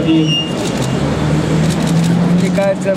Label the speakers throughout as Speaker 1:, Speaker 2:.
Speaker 1: Один,
Speaker 2: Мне кажется,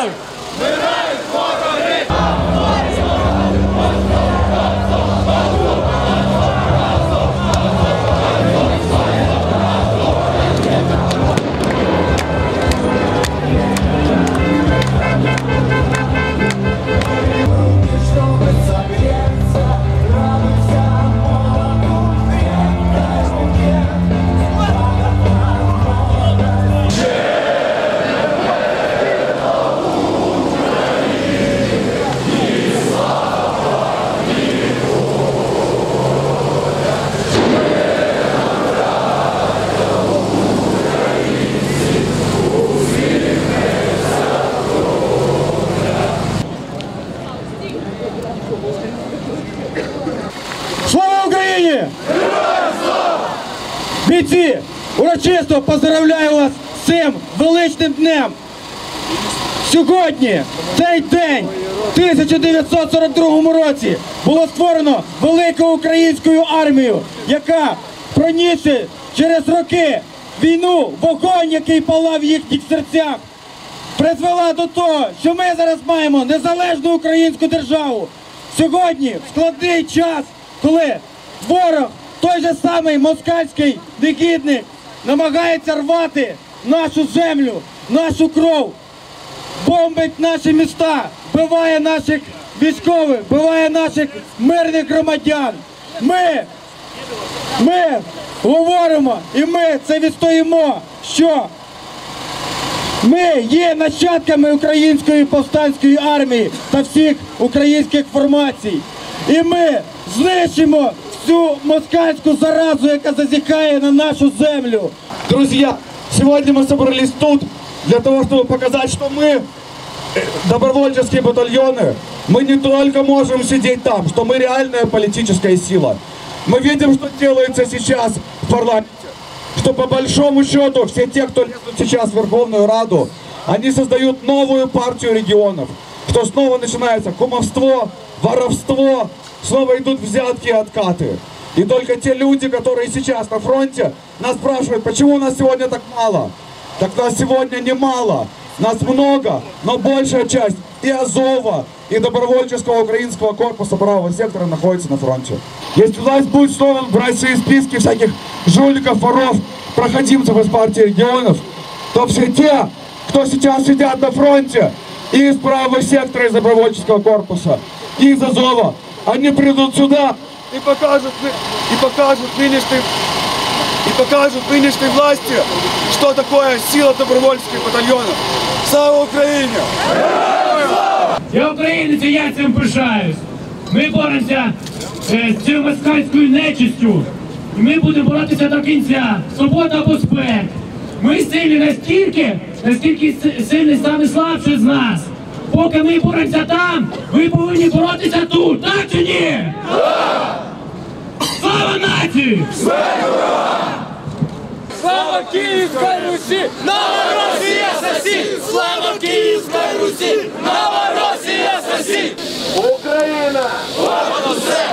Speaker 3: Move! Бійці! Урочисто поздравляю вас з цим величним днем! Сьогодні, цей день, в 1942 році, було створено велику українську армію, яка пронісши через роки війну, вогонь, який палав в їхніх серцях, призвела до того, що ми зараз маємо незалежну українську державу. Сьогодні складний час, коли ворог, той же самий москальський негідник, намагається рвати нашу землю, нашу кров, бомбить наші міста, вбиває наших військових, вбиває наших мирних громадян. Ми, ми говоримо і ми це відстоїмо, що ми є нащадками української повстанської армії та всіх українських формацій. І ми знищимо всю москальську заразу, яка зазіхає на нашу землю.
Speaker 4: Друзья, сегодня мы собрались тут для того, чтобы показать, что мы, добровольческие батальоны, мы не только можем сидеть там, что мы реальная политическая сила. Мы видим, что делается сейчас в парламенте. Что по большому счету все те, кто лезут сейчас в Верховную Раду, они создают новую партию регионов. Что снова начинается кумовство, воровство, снова идут взятки и откаты. И только те люди, которые сейчас на фронте, нас спрашивают, почему у нас сегодня так мало. Так нас сегодня немало, нас много, но большая часть и Азова, и добровольческого украинского корпуса правого сектора находится на фронте. Если власть будет снова брать свои списки всяких жуликов, воров, проходимцев из партии регионов, то все те, кто сейчас сидят на фронте, и из правого сектора, из добровольческого корпуса, и из Азова. Они придут сюда и покажут, мы- и покажут нынешним и покажут нынешней власти, что такое сила добровольческих батальонов. Слава Украине!
Speaker 2: Я українець, і я цим пишаюсь. Ми боремося е, з цією москальською нечистю. І ми будемо боротися до кінця. Свобода або смерть. Ми сильні настільки, наскільки си- сильний саме слабший з нас. Поки ми боремося там, ви повинні боротися тут, так чи ні? Слава нації!
Speaker 5: Слава Київській Русі! Нова Росія сосі! Слава Київській Русі! Нова Росія сосі!
Speaker 6: Україна!
Speaker 5: Слава усе!